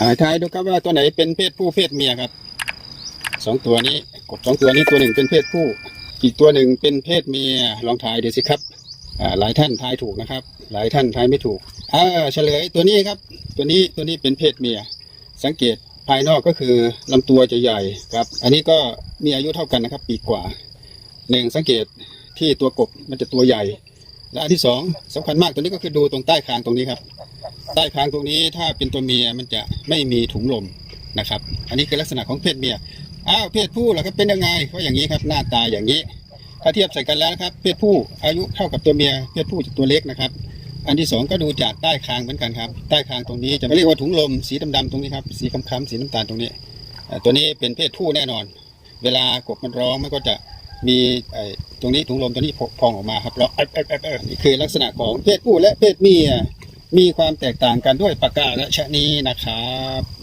อ่าทายดูครับว่าตัวไหนเป็นเพศผู้เพศเมียครับสองตัวนี้กบสองตัวนี้ตัวหนึ่งเป็นเพศผู้ อีกตัวหนึ่งเป็นเพศเมียลองทายดูสิครับหลายท่านทายถูกนะครับ หลายท่านทายไม่ถูกอ่าเฉลยตัวนี้ครับ ตัวนี้ตัวนี้เป็นเพศเมีย สังเกตภายนอกก็คือลำตัวจะใหญ่ครับ อันนี้ก็มีอายุเท่ากันนะครับ ปีกว่าหนึ่งสังเกตที่ตัวกบมันจะตัวใหญ่ และอันที่สองสำคัญมากตัวนี้ก็คือดูตรงใต้คางตรงนี้ครับ ใต้คางตรงนี้ถ้าเป็นตัวเมียมันจะไม่มีถุงลมนะครับ อันนี้คือลักษณะของเพศเมีย อ้าวเพศผู้ล่ะครับเป็นยังไงก็อย่างนี้ครับหน้าตาอย่างนี้ ถ้าเทียบใส่กันแล้วนะครับ เพศผู้อายุเท่ากับตัวเมีย เพศผู้จะตัวเล็กนะครับ อันที่สองก็ดูจากใต้คางเหมือนกันครับ ใต้คางตรงนี้จะเรียกว่าถุงลมสีดำๆตรงนี้ครับ สีค้ำๆสีน้ำตาลตรงนี้ ตัวนี้เป็นเพศผู้แน่นอน เวลากบมันร้องมันก็จะมีตรงนี้ถุงลมตัวนี้พองออกมาครับแล้วนี่คือลักษณะของเพศผู้และเพศเมีย มีความแตกต่างกันด้วยปากกาและชะนีนะครับ